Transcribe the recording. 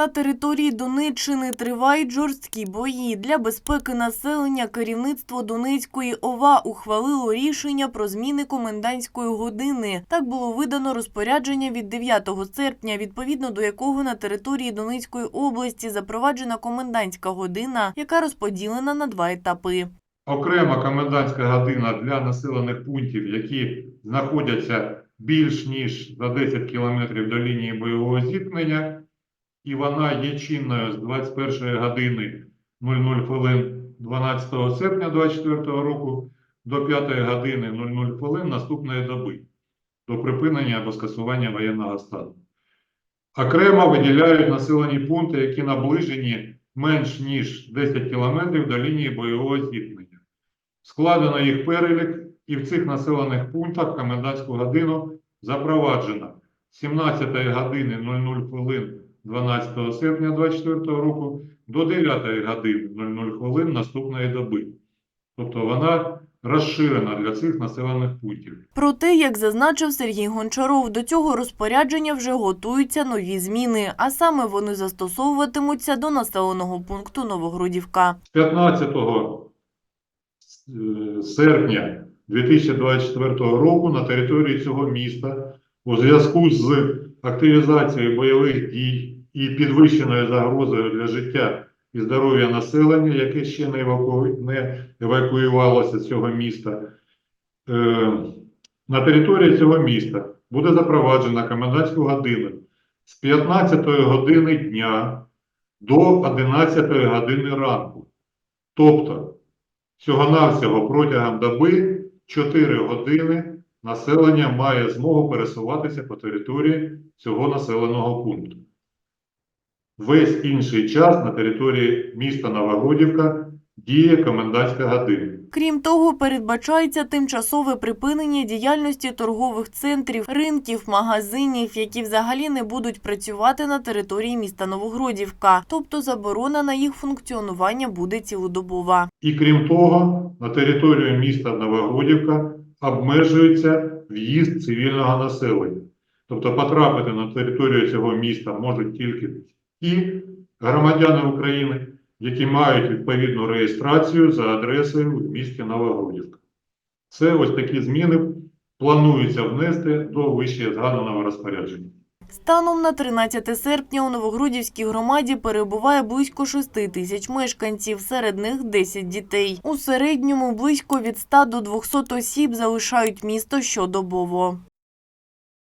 На території Донеччини тривають жорсткі бої. Для безпеки населення керівництво Донецької ОВА ухвалило рішення про зміни комендантської години. Так було видано розпорядження від 9 серпня, відповідно до якого на території Донецької області запроваджена комендантська година, яка розподілена на два етапи. Окрема комендантська година для населених пунктів, які знаходяться більш ніж за 10 кілометрів до лінії бойового зіткнення, і вона є чинною з 21 години 00 хвилин 12 серпня 2024 року до 5 години 00 хвилин наступної доби до припинення або скасування воєнного стану. Окремо виділяють населені пункти, які наближені менш ніж 10 кілометрів до лінії бойового зіткнення. Складено їх перелік, і в цих населених пунктах комендантську годину запроваджено з 17 години 00 хвилин 12 серпня 2024 року до 9 години 00 хвилин наступної доби. Тобто вона розширена для цих населених пунктів. Проте, як зазначив Сергій Гончаров, до цього розпорядження вже готуються нові зміни, а саме вони застосовуватимуться до населеного пункту Новогродівка. З 15 е, серпня 2024 року на території цього міста у зв'язку з активізацією бойових дій і підвищеною загрозою для життя і здоров'я населення, яке ще не, еваку... не евакуювалося з цього міста, е, на території цього міста буде запроваджена комендантську годину з 15 години дня до 11 години ранку. Тобто, всього-навсього протягом доби 4 години населення має змогу пересуватися по території цього населеного пункту. Весь інший час на території міста Новогродівка діє комендантська година. Крім того, передбачається тимчасове припинення діяльності торгових центрів, ринків, магазинів, які взагалі не будуть працювати на території міста Новогродівка, тобто заборона на їх функціонування буде цілодобова. І крім того, на територію міста Новогродівка обмежується в'їзд цивільного населення. Тобто потрапити на територію цього міста можуть тільки ті громадяни України, які мають відповідну реєстрацію за адресою в місті Новогродівка. Це ось такі зміни планується внести до вище згаданого розпорядження. Станом на 13 серпня у Новогрудівській громаді перебуває близько 6 тисяч мешканців, серед них 10 дітей. У середньому близько від 100 до 200 осіб залишають місто щодобово.